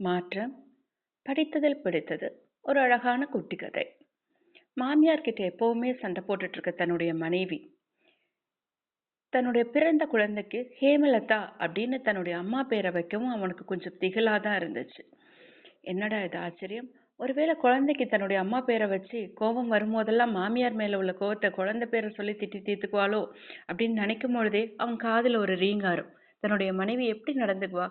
மாற்றம் படித்ததில் பிடித்தது ஒரு அழகான குட்டி கதை மாமியார் கிட்ட எப்பவுமே சண்டை போட்டுட்ருக்க தன்னுடைய மனைவி தன்னுடைய பிறந்த குழந்தைக்கு ஹேமலதா அப்படின்னு தன்னுடைய அம்மா பேரை வைக்கவும் அவனுக்கு கொஞ்சம் திகழாக தான் இருந்துச்சு. என்னடா இது ஆச்சரியம்? ஒருவேளை குழந்தைக்கு தன்னுடைய அம்மா பேரை வச்சு கோபம் வரும்போதெல்லாம் மாமியார் மேலே உள்ள கோவத்தை குழந்தை பேரை சொல்லி திட்டி தீர்த்துக்குவாளோ அப்படின்னு நினைக்கும் பொழுதே அவன் காதில் ஒரு ரீங்காரம். தன்னுடைய மனைவி எப்படி நடந்துக்குவா?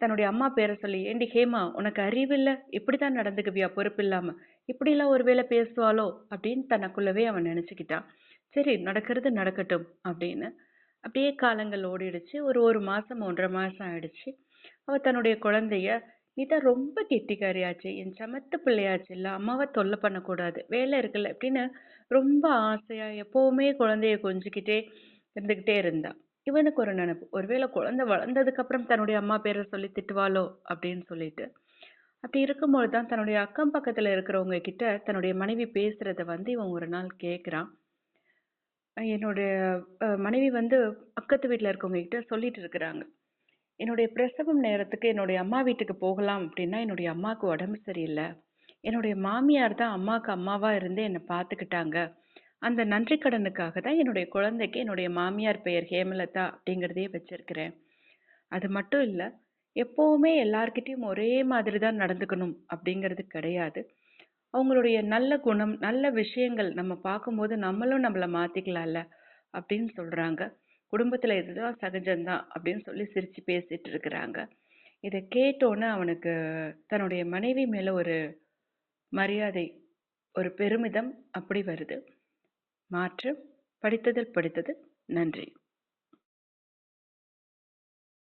தன்னுடைய அம்மா பேரை சொல்லி ஏண்டி ஹேமா உனக்கு அறிவில்லை இப்படி தான் நடந்துக்குவியா? பொறுப்பு இல்லாமல் இப்படிலாம் ஒருவேளை பேசுவாளோ? அப்படின்னு தனக்குள்ளவே அவன் நினச்சிக்கிட்டான். சரி நடக்கிறது நடக்கட்டும் அப்படின்னு. அப்படியே காலங்கள் ஓடிடுச்சு. ஒரு ஒரு மாதம் ஒன்றரை மாதம் ஆயிடுச்சு. அவள் தன்னுடைய குழந்தைய நீ தான் ரொம்ப கெட்டிக்காரியாச்சு. என் சமத்து பிள்ளையாச்சு. இல்லை அம்மாவை தொல்லை பண்ணக்கூடாது. வேலை இருக்குல்ல அப்படின்னு ரொம்ப ஆசையாக எப்போவுமே குழந்தைய கொஞ்சிக்கிட்டே இருந்துக்கிட்டே இருந்தாள் இவனுக்கு ஒரு நினைப்பு. ஒருவேளை குழந்தை வளர்ந்ததுக்கு அப்புறம் தன்னுடைய அம்மா பேரை சொல்லி திட்டுவாளோ அப்படின்னு சொல்லிட்டு அப்படி இருக்கும்போது தான் தன்னுடைய அக்கம் பக்கத்தில் இருக்கிறவங்க கிட்ட தன்னுடைய மனைவி பேசுறத வந்து இவன் ஒரு நாள் கேட்குறான் என்னுடைய மனைவி வந்து பக்கத்து வீட்டில் இருக்கவங்க கிட்ட சொல்லிட்டு இருக்கிறாங்க. என்னுடைய பிரசவம் நேரத்துக்கு என்னுடைய அம்மா வீட்டுக்கு போகலாம் அப்படின்னா என்னுடைய அம்மாவுக்கு உடம்பு சரியில்லை. என்னுடைய மாமியார் தான் அம்மாவுக்கு அம்மாவாக இருந்து என்னை பார்த்துக்கிட்டாங்க. அந்த நன்றி கடனுக்காக தான் என்னுடைய குழந்தைக்கு என்னுடைய மாமியார் பெயர் ஹேமலதா அப்படிங்கிறதையே வச்சிருக்கிறேன். அது மட்டும் இல்லை எப்போவுமே எல்லார்கிட்டயும் ஒரே மாதிரி தான் நடந்துக்கணும் அப்படிங்கிறது கிடையாது. அவங்களுடைய நல்ல குணம் நல்ல விஷயங்கள் நம்ம பார்க்கும்போது நம்மளும் நம்மளை மாற்றிக்கலாம்ல அப்படின்னு சொல்கிறாங்க குடும்பத்தில் இதுதான் சகஜம்தான் அப்படின்னு சொல்லி சிரித்து பேசிட்டு இருக்கிறாங்க. இதை கேட்டோன்னே அவனுக்கு தன்னுடைய மனைவி மேலே ஒரு மரியாதை ஒரு பெருமிதம் அப்படி வருது. மாற்றம் படித்ததில் படித்தது. நன்றி.